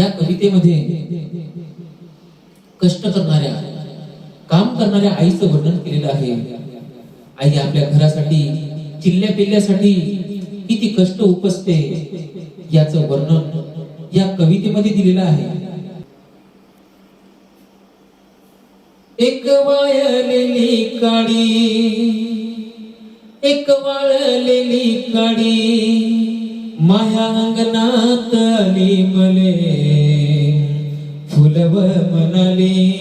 त्या कवितेमध्ये कष्ट करणाऱ्या काम करणाऱ्या आईचं वर्णन केलेलं आहे. आई आपल्या घरासाठी चिल्ल्या पिल्ल्यासाठी किती कष्ट उपसते याचं वर्णन या कवितेमध्ये दिलेलं आहे. एक वाळलेली काडी एक वाळलेली काडी माया अंगणात आली मले. फुलव म्हणाली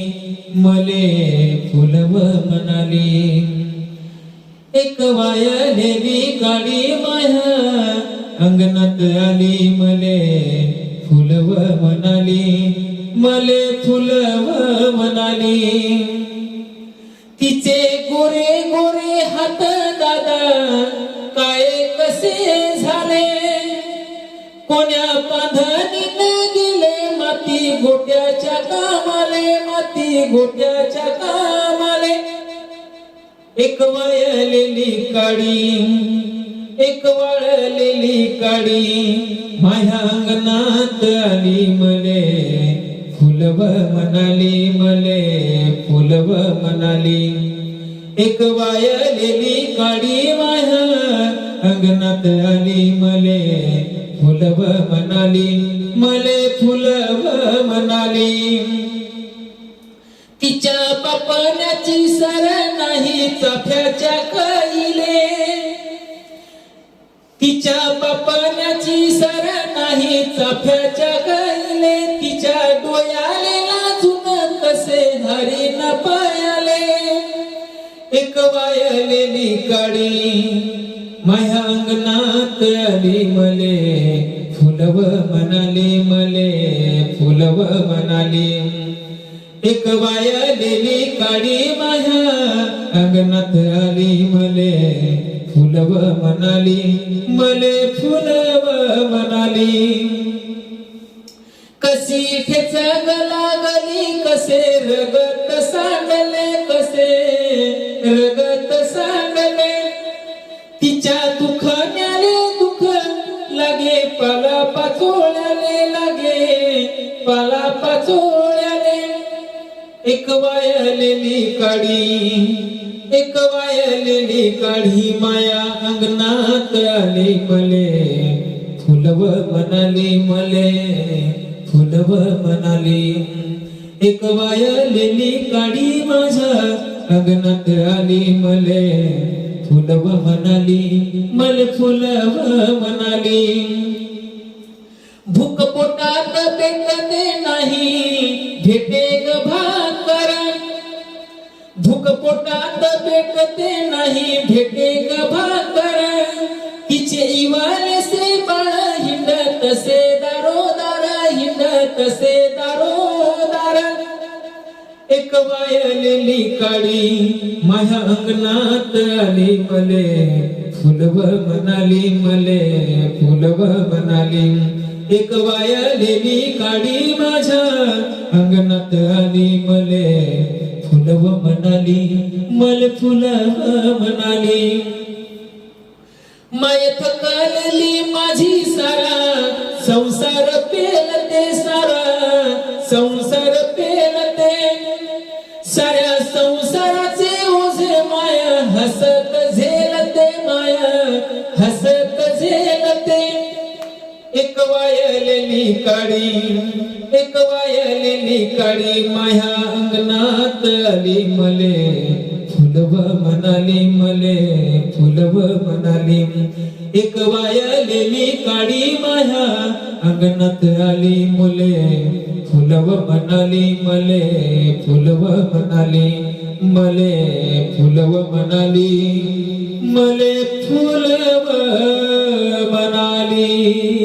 मले फुलव म्हणाली. एक वाळलेली काडी माया अंगणात आली मले. फुलव म्हणाली मले फुलव म्हणाली. तिचे गोरे गोरे हात कोण्या पाधनीने माती गोट्याच्या कामाले माती गोट्याच्या कामाले. एक वळलेली काडी एक वळलेली काडी माझ्या अंगणात आली मले. फुलव म्हणाली मले फुलव म्हणाली. एक वायलेली काडी माझ्या अंगणात आली मले. फुलव म्हणाली मले फुलव म्हणाली तिच्या बापाण्याची सर नाही चाफ्याच्या कैले तिच्या बापाण्याची सर नाही चाफ्याच्या कैले तिच्या डोयाले लाजून कसे धारी न पायाले. एक वायलेली काडी माया अंगणात आली मले फुलव मनाली मले फुलव मनाली. एक वायलेली काडी माया अंगणात आली मले फुलव म्हणाली मले फुलव म्हणाली कशी ठेच लागली कसे रगत सांडले कसे पाला पाचोळ्याले एक वायलेली काडी एक वायलेली काढी माया अंगणात आली मले. फुलव म्हणाली मले फुलव म्हणाली. एक वायलेली काडी माझ्या अंगणात आली मले. फुलव म्हणाली मल फुलव म्हणाली. भूक पोटात पेटते नाही भेटे ग भाकर भूक पोटात पेटते नाही भेटे ग भाकर तिचे इवाले से बाळ हिंडत, से दारोदार हिंडत, से दारोदार एक वायलेली काडी माझ्या अंगणात आली मले. फुलव म्हणाली मले, फुलव म्हणाली एक वायलेली काडी माझ्या अंगणात आली मले फुलव म्हणाली मल फुलव म्हणाली. माय थकलेली माझी सारा संसार पेल एक वायलेली काडी एक वायलेली काडी माया अंगणात आली मले. फुलव म्हणाली मले फुलव म्हणाली. एक वायलेली काडी माया अंगणात आली मुले. फुलव म्हणाली मले फुलव म्हणाली मले. फुलव म्हणाली मले फुलव म्हणाली.